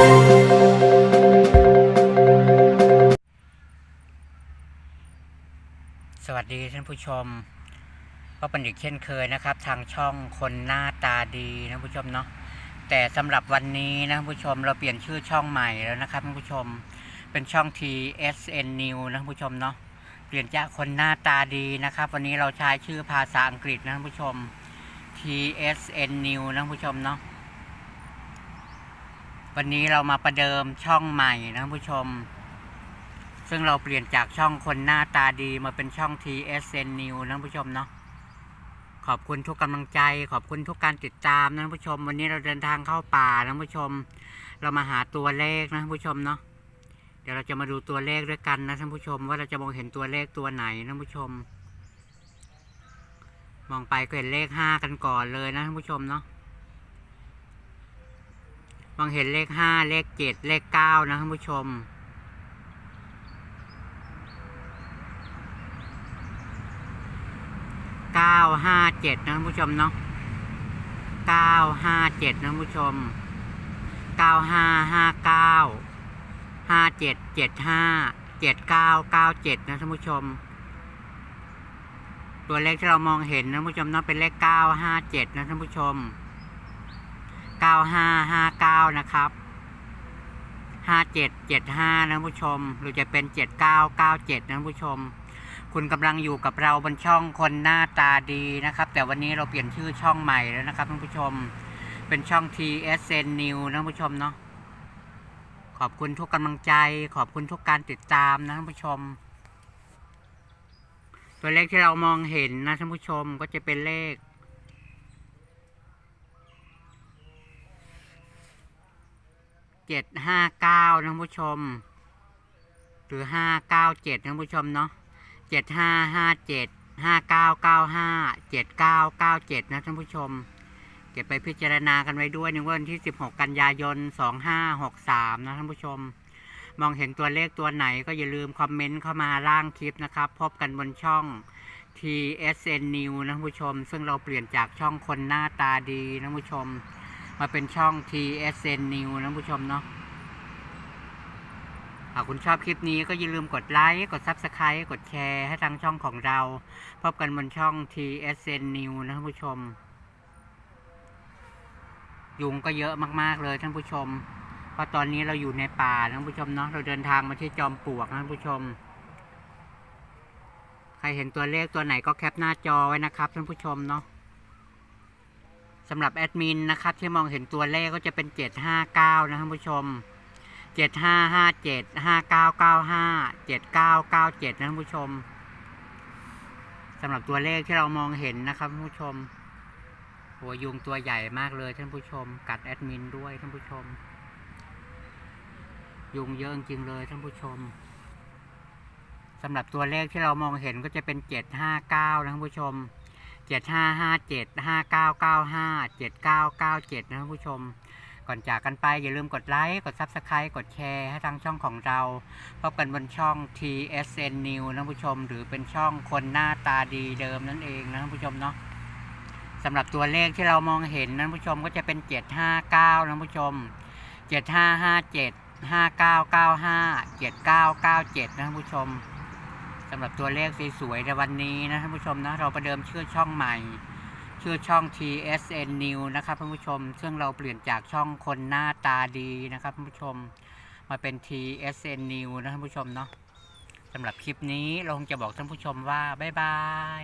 สวัสดีท่านผู้ชม ก็เป็นอีกเช่นเคยนะครับ ทางช่องคนหน้าตาดีนะผู้ชมเนาะแต่สำหรับวันนี้นะผู้ชมเราเปลี่ยนชื่อช่องใหม่แล้วนะครับท่านผู้ชมเป็นช่อง TSN New นะผู้ชมเนาะเปลี่ยนจากคนหน้าตาดีนะครับ วันนี้เราใช้ชื่อภาษาอังกฤษนะผู้ชม TSN New นะผู้ชมเนาะ วันนี้เรามาประเดิมช่องใหม่นะผู้ชม ซึ่งเราเปลี่ยนจากช่องคนหน้าตาดีมาเป็นช่อง TSN New นะผู้ชมเนาะขอบคุณทุกกำลังใจ ขอบคุณทุกการติดตามนะผู้ชม วันนี้เราเดินทางเข้าป่านะผู้ชม เรามาหาตัวเลขนะผู้ชมเนาะเดี๋ยวเราจะมาดูตัวเลขด้วยกันนะท่านผู้ชม ว่าเราจะมองเห็นตัวเลขตัวไหนนะผู้ชม มองไปก็เห็นเลขห้ากันก่อนเลยนะท่านผู้ชมเนาะ มองเห็นเลขห้าเลขเจ็ดเลขเก้านะท่านผู้ชม เก้าห้าเจ็ดนะท่านผู้ชมเนาะเก้าห้าเจ็ดนะท่านผู้ชม เก้าห้าห้าเก้าห้าเจ็ดเจ็ดห้าเจ็ดเก้าเก้าเจ็ดนะท่านผู้ชม ตัวเลขที่เรามองเห็นนะท่านผู้ชมเนาะเป็นเลขเก้าห้าเจ็ดนะท่านผู้ชม เก้าห้าห้าเก้านะครับห้าเจ็ดเจ็ดห้านะผู้ชม หรือจะเป็นเจ็ดเก้าเก้าเจ็ดนะผู้ชม คุณกำลังอยู่กับเราบนช่องคนหน้าตาดีนะครับ แต่วันนี้เราเปลี่ยนชื่อช่องใหม่แล้วนะครับท่านผู้ชม เป็นช่อง TSN New นะท่าผู้ชมเนาะขอบคุณทุกกำลังใจ ขอบคุณทุกการติดตามนะท่านผู้ชม ตัวเลขที่เรามองเห็นนะท่านผู้ชมก็จะเป็นเลข เจ็ดห้าเก้านะท่านผู้ชม หรือห้าเก้าเจ็ดนะท่านผู้ชมเนาะเจ็ดห้าห้าเจ็ดห้าเก้าเก้าห้าเจ็ดเก้าเก้าเจ็ดนะท่านผู้ชม เก็บไปพิจารณากันไว้ด้วยในวันที่สิบหกกันยายนสองห้าหกสามนะท่านผู้ชม มองเห็นตัวเลขตัวไหนก็อย่าลืมคอมเมนต์เข้ามาล่างคลิปนะครับ พบกันบนช่อง TSN New นะท่านผู้ชม ซึ่งเราเปลี่ยนจากช่องคนหน้าตาดีนะท่านผู้ชม มาเป็นช่อง TSN New นะผู้ชมเนาะหากคุณชอบคลิปนี้ก็อย่าลืมกดไลค์ กด Subscribe กดแชร์ให้ทางช่องของเรา พบกันบนช่อง TSN New นะท่านผู้ชม ยุงก็เยอะมาก ๆ เลยท่านผู้ชม เพราะตอนนี้เราอยู่ในป่านะท่านผู้ชมเนาะ เราเดินทางมาที่จอมปลวกนะท่านผู้ชม ใครเห็นตัวเลขตัวไหนก็แคปหน้าจอไว้นะครับท่านผู้ชมเนาะ สำหรับแอดมินนะครับ ที่มองเห็นตัวเลขก็จะเป็น 759 นะท่านผู้ชมเจ็ดห้าห้าเจ็ดห้าเก้าเก้าห้าเจ็ดเก้าเก้าเจ็ดนะท่านผู้ชมสำหรับตัวเลขที่เรามองเห็นนะครับท่านผู้ชม หัวยุงตัวใหญ่มากเลยท่านผู้ชม กัดแอดมินด้วยท่านผู้ชม ยุงเยอะจริงเลยท่านผู้ชมสำหรับตัวเลขที่เรามองเห็นก็จะเป็นเจ็ดห้าเก้านะท่านผู้ชม เจ็ดห้าห้าเจ็ดห้าเก้าเก้าห้าเจ็ดเก้าเก้าเจ็ดนะท่านผู้ชม ก่อนจากกันไปอย่าลืมกดไลค์ กด Subscribe กดแชร์ให้ทางช่องของเรา พบกันบนช่อง TSN New นะผู้ชม หรือเป็นช่องคนหน้าตาดีเดิมนั่นเองนะผู้ชมเนาะสำหรับตัวเลขที่เรามองเห็นนะผู้ชมก็จะเป็น 759นะผู้ชม 7557 5995 7997นะผู้ชม สำหรับตัวเลขสวยๆในวันนี้นะท่านผู้ชมนะเราประเดิมชื่อช่องใหม่ ชื่อช่อง TSN New นะครับท่านผู้ชม ซึ่งเราเปลี่ยนจากช่องคนหน้าตาดีนะครับท่านผู้ชม มาเป็น TSN New นะท่านผู้ชมเนาะสำหรับคลิปนี้เราคงจะบอกท่านผู้ชมว่าบ๊ายบาย